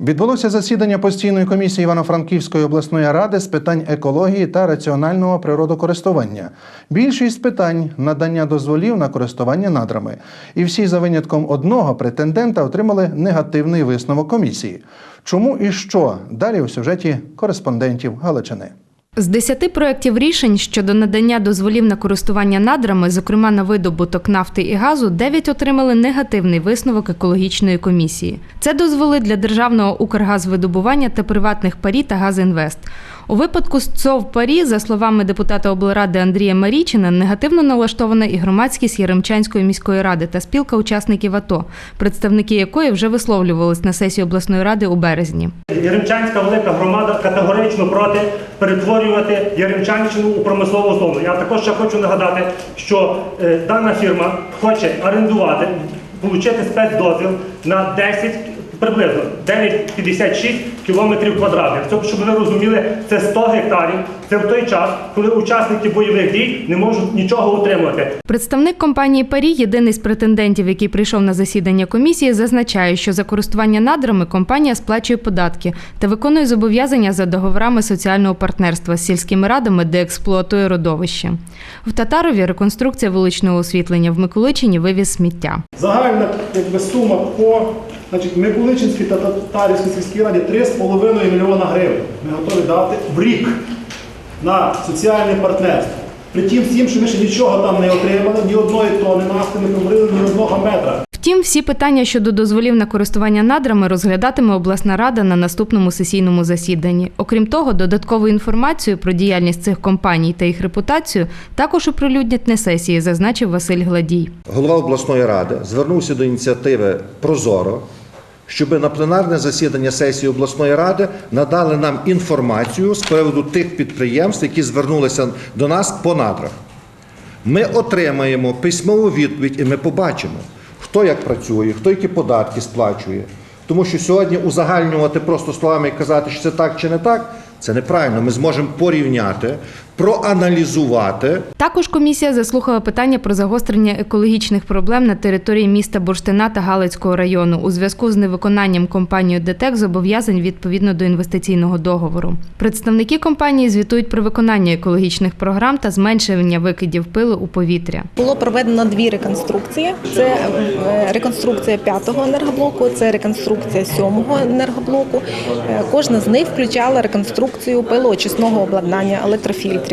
Відбулося засідання постійної комісії Івано-Франківської обласної ради з питань екології та раціонального природокористування. Більшість питань надання дозволів на користування надрами. І всі за винятком одного претендента отримали негативний висновок комісії. Чому і що далі у сюжеті кореспондентів Галичини. З десяти проєктів рішень щодо надання дозволів на користування надрами, зокрема на видобуток нафти і газу, дев'ять отримали негативний висновок екологічної комісії. Це дозволи для державного Укргазвидобування та приватних парі та Газінвест. У випадку з ЦОВ парі, за словами депутата облради Андрія Марічина, негативно налаштована і громадськість Яремчанської міської ради та спілка учасників АТО, представники якої вже висловлювались на сесії обласної ради у березні. Яремчанська велика громада категорично проти перетворювати Яремчанщину у промислову зону. Я також ще хочу нагадати, що е, дана фірма хоче орендувати, отримати спецдозвіл на 10 приблизно 9,56 кілометрів квадратних. Це, щоб ви розуміли, це 100 гектарів. Це в той час, коли учасники бойових дій не можуть нічого утримувати. Представник компанії Парі, єдиний з претендентів, який прийшов на засідання комісії, зазначає, що за користування надрами компанія сплачує податки та виконує зобов'язання за договорами соціального партнерства з сільськими радами, де експлуатує родовище. В Татарові реконструкція вуличного освітлення в Миколичині вивіз сміття. Загальна якби, сума по значить, Миколичинській та Татарівській сільській раді 3,5 мільйона гривень. Ми готові дати в рік на соціальне партнерство. При тім всім, що ми ще нічого там не отримали, ні одної тони нафти не пробрили, ні одного метра. Втім, всі питання щодо дозволів на користування надрами розглядатиме обласна рада на наступному сесійному засіданні. Окрім того, додаткову інформацію про діяльність цих компаній та їх репутацію також оприлюднять на сесії, зазначив Василь Гладій. голова обласної ради звернувся до ініціативи Прозоро, щоб на пленарне засідання сесії обласної ради надали нам інформацію з приводу тих підприємств, які звернулися до нас по надрах. Ми отримаємо письмову відповідь і ми побачимо, хто як працює, хто які податки сплачує. Тому що сьогодні узагальнювати просто словами і казати, що це так чи не так, це неправильно. Ми зможемо порівняти, проаналізувати Також комісія заслухала питання про загострення екологічних проблем на території міста Бурштина та Галицького району у зв'язку з невиконанням компанією ДТЕК зобов'язань відповідно до інвестиційного договору. Представники компанії звітують про виконання екологічних програм та зменшення викидів пилу у повітря. Було проведено дві реконструкції: це е, реконструкція п'ятого енергоблоку, це реконструкція сьомого енергоблоку. Е, Кожна з них включала реконструкцію пилоочисного обладнання електрофільтрів.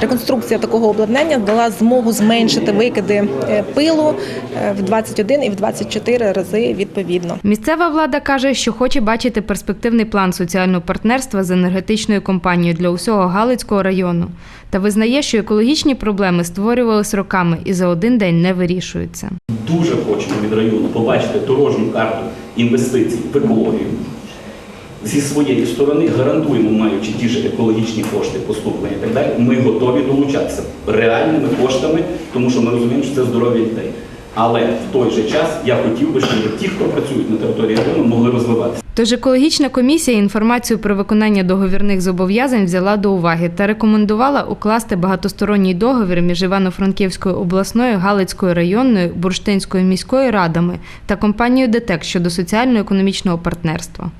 Реконструкція такого обладнання дала змогу зменшити викиди е, пилу е, в 21 і в 24 рази відповідно. Місцева влада каже, що хоче бачити перспективний план соціального партнерства з енергетичною компанією для усього Галицького району та визнає, що екологічні проблеми створювалися роками і за один день не вирішуються. дуже хочемо від району побачити дорожню карту інвестицій в екологію. Зі своєї сторони гарантуємо, маючи ті ж екологічні кошти, поступлення і так далі, ми готові долучатися реальними коштами, тому що ми розуміємо, що це здоров'я дітей. Але в той же час я хотів би, щоб ті, хто працюють на території району, могли розвиватися. Тож екологічна комісія інформацію про виконання договірних зобов'язань взяла до уваги та рекомендувала укласти багатосторонній договір між Івано-Франківською обласною, Галицькою районною, Бурштинською міською радами та компанією ДТЕК щодо соціально-економічного партнерства.